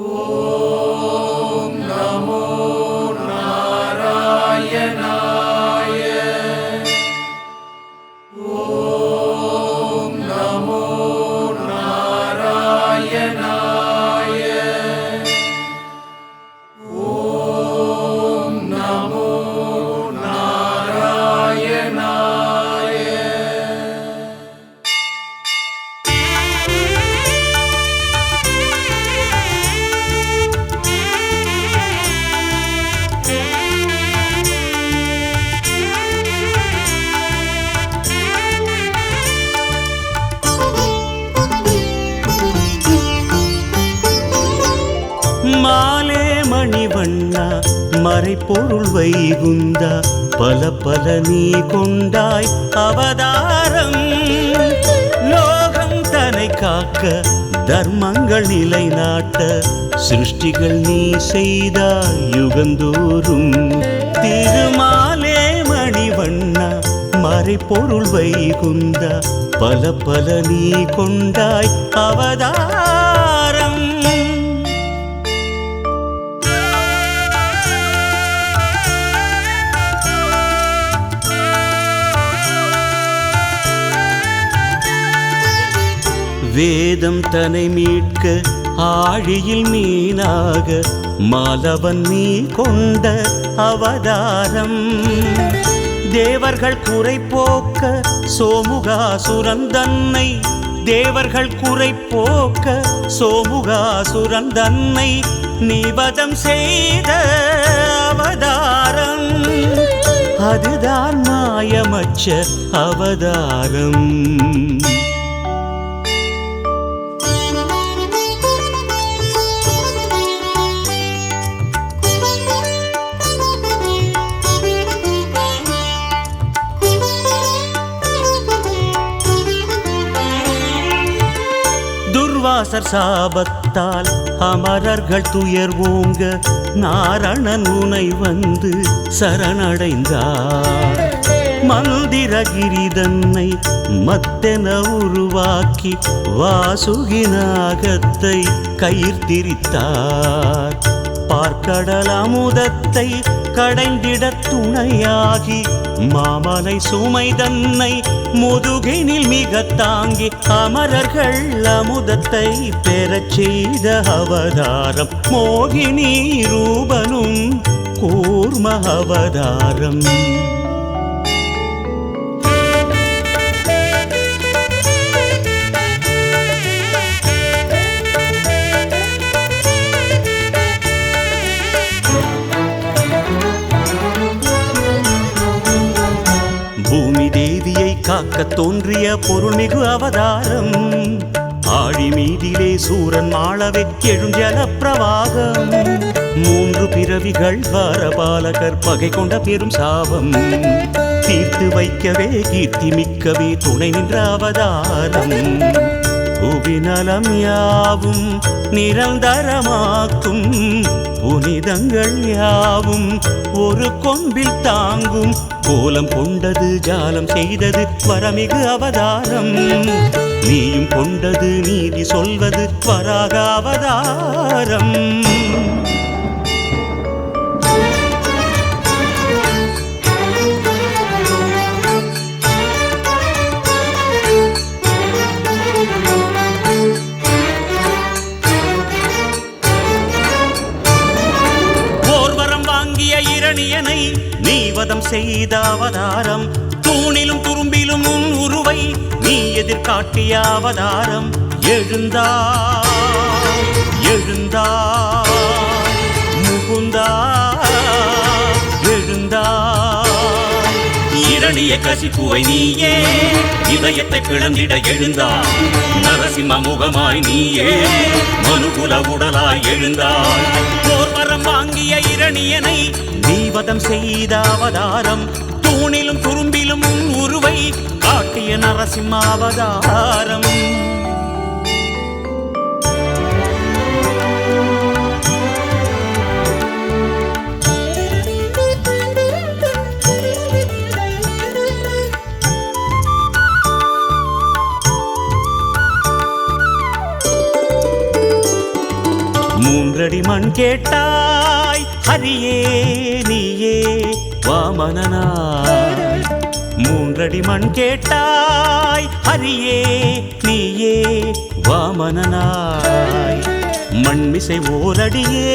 Oh. மாலே மணிவண்ணா மறைப்பொருள் வைகுந்தா பல பல நீ கொண்டாய் அவதாரம். லோகம் தனை காக்க தர்மங்கள் நிலைநாட்ட சிருஷ்டிகள் நீ செய்தாய் யுகந்தோறும். திருமாலே மணிவண்ணா மறைப்பொருள் வைகுந்தா பல பல நீ கொண்டாய் அவதாரம். வேதம் தன்னை மீட்க ஆழியில் மீனாக மாலவன் நீ கொண்ட அவதாரம். தேவர்கள் குறை போக்க சோமுகாசுரன் தன்னை. தேவர்கள் குறை போக்க சோமுகாசுரன் தன்னை. நிபதம் செய்த அவதாரம். அதுதான் மாயமற்ற அவதாரம். வாசர் சாபத்தால் அமரர்கள் துயர் ஓங்க நாரணன் உனை வந்து சரணடைந்தார். மந்திரகிரிதன்னை மத்தென உருவாக்கி வாசுகிநாகத்தை கயிர்த்திரித்தார் பார்க்கடல் அமுதத்தை கடைந்திட துணையாகி மாமலை சுமை தன்னை முதுகினில் மிக தாங்கி அமரர்கள் அமுதத்தை பெறச் செய்த அவதாரம் மோகினி ரூபனும் கூர்ம அவதாரம். தேவியை தோன்றிய பொருள்மிகு அவதாரம். ஆழி மீதிலே சூரன் மாளவே எழுஞ்சல பிரவாகம் மூன்று பிறவிகள் வாரபாலகர் பகை கொண்ட பெரும் சாபம். தீர்த்து வைக்கவே கீர்த்தி மிக்கவே துணை நின்ற அவதாரம். புவிநலம் யாவும் நிரந்தரமாக்கும் புனிதங்கள் யாவும். ஒரு கொம்பில் தாங்கும் கோலம் கொண்டது ஜாலம் செய்தது வரமிகு அவதாரம். நீயும் கொண்டது நீதி சொல்வது வராக அவதாரம். செய்த அவதாரம் தூணிலும் துரும்பிலும் உன் உருவை நீ எதிர்காட்டிய அவதாரம். எழுந்தா எழுந்தா முகுந்தா எழுந்தா. இரணிய கசிப்புவை நீயே இதயத்தை பிளந்திட எழுந்தாய் நரசிம்ம முகமாய் நீயே மனுகுல உடலாய் எழுந்தாய் போர்வரம் வாங்கிய இரணியனை நீவதம் செய்த அவதாரம். தூணிலும் துரும்பிலும் உன் உருவை காட்டிய நரசிம்ம அவதாரம் மூன்றடி மண் கேட்டா ஹரியே நீயே வாமனனாய் மூன்றடி மண் கேட்டாய் ஹரியே நீயே வாமனனாய் மண்மிசை ஓரடியே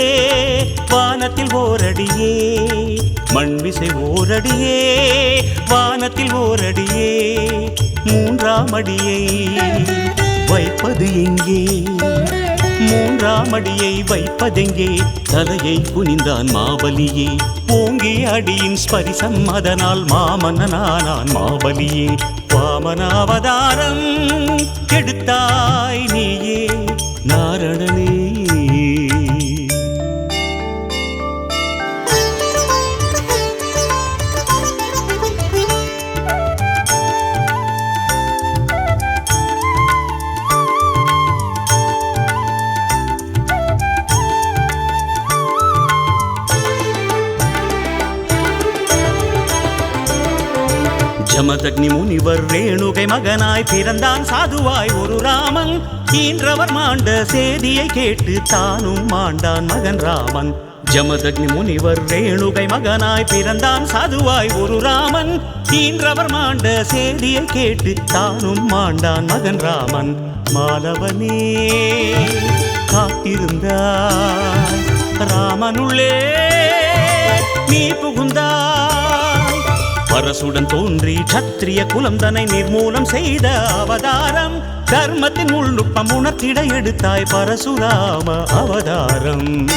வானத்தில் ஓரடியே. மண்மிசை ஓரடியே வானத்தில் ஓரடியே. மூன்றாம் அடியை வைப்பது எங்கே? மூன்றாம் அடியை வைப்பதெங்கே? தலையை குனிந்தான் மாபலியே ஓங்கிய அடியின் ஸ்பரிசம் அதனால் மாமன்னனானான் மாபலியே வாமனாவதாரம் கெடுத்தாய் நீயே. நாரணனே ஜமதக்னி முனிவர் ரேணுகை மகனாய் பிறந்தான் சாதுவாய் ஒரு ராமன். ஈன்றவர் மாண்ட சேதியை கேட்டு தானும் மாண்டான் மகன் ராமன். ஜமதக்னி முனிவர் ரேணுகை மகனாய் பிறந்தான் சாதுவாய் ஒரு ராமன். ஈன்றவர் மாண்ட சேதியை கேட்டு தானும் மாண்டான் மகன் ராமன். மாலவனே காத்திருந்தாய். ராமனுள்ளே நீ புகுந்தாய். அரசுடன் தோன்றி சத்திரிய குலம் தன்னை நிர்மூலம் செய்த அவதாரம். தர்மத்தின் உள்நுட்பம் உணர்த்திட எடுத்தாய் பரசுராம அவதாரம்.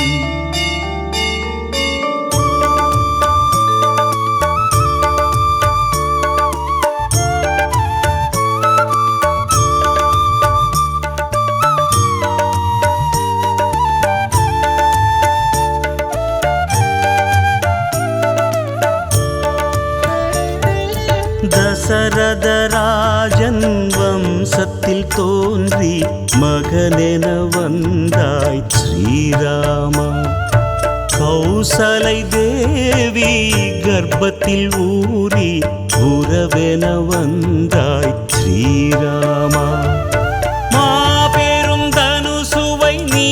வம்சத்தில் தோன்றி மகனென வந்தாய் ஸ்ரீராமா. கௌசலை தேவி கர்ப்பத்தில் ஊறி உறவென வந்தாய் ஸ்ரீராமா. மாபெரும் தனுசுவை நீ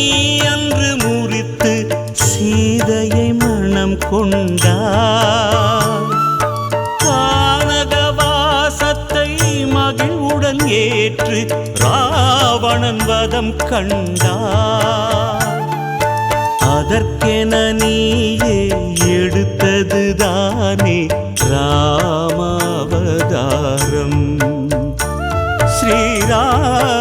அன்று முறித்து சீதையை மனம் கொண்டாய். ஏற்று ராவணன் வதம் கண்டார். அதற்கென நீயே எடுத்ததுதானே ராமாவதாரம். ஸ்ரீராம்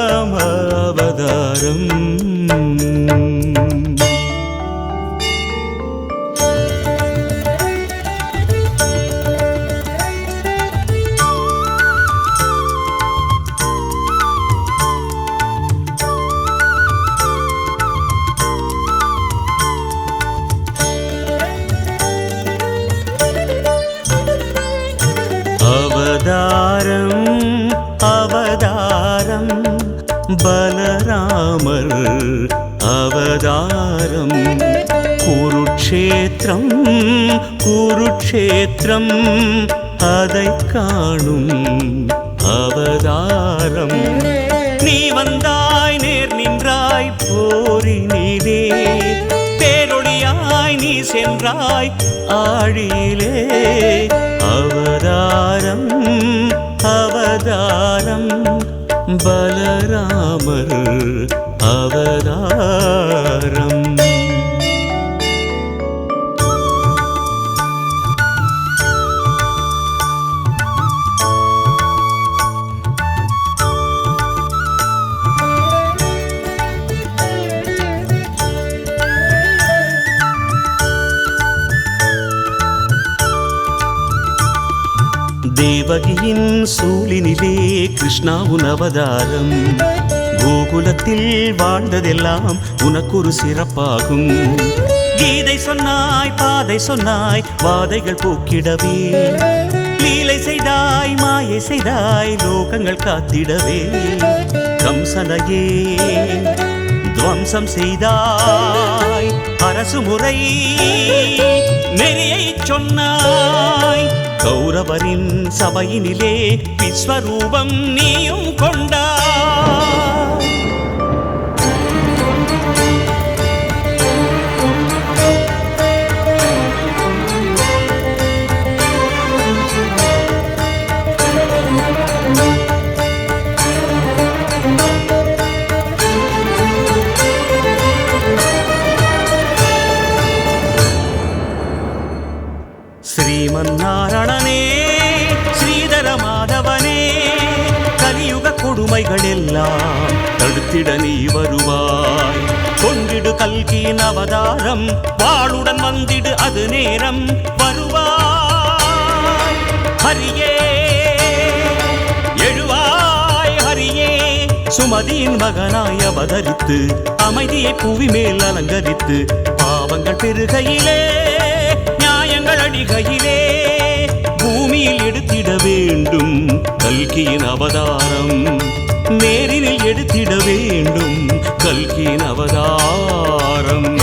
அவதாரம் அவதாரம். பலராமர் அவதாரம். குருக்ஷேத்திரம் குருக்ஷேத்திரம். அதை காணும் அவதாரம். சென்றாய் ஆழியிலே. அவதாரம் அவதாரம் பலராமர் அவதாரம். தேவகியின் சூழினிலே கிருஷ்ணா உன் அவதாரம் கோகுலத்தில் வாழ்ந்ததெல்லாம் உனக்கொரு சிறப்பாகும். கீதை சொன்னாய் பாதை சொன்னாய் வாதைகள் போக்கிடவே. லீலை செய்தாய் மாயை செய்தாய் லோகங்கள் காத்திடவே. கம்சனையே துவம்சம் செய்தாய் அரசு முறை நெறியை சொன்னாய். கௌரவரின் சபையினிலே விஸ்வரூபம் நீயும் கொண்டாய். பாவங்கள் எல்லாம் தடுத்திட நீ வருவாய். கொண்டிடு கல்கியின் அவதாரம் வாளுடன் வந்திடு அது நேரம் வருவாய். ஹரியே எழுவாய் ஹரியே. சுமதியின் மகனாய் அவதரித்து அமைதியை புவி மேல் அலங்கரித்து பாவங்கள் பெருகையிலே நியாயங்கள் அடிகையிலே எடுத்திட வேண்டும். கல்கியின் அவதாரம் நேரினில் எடுத்திட வேண்டும். கல்கியின் அவதாரம்.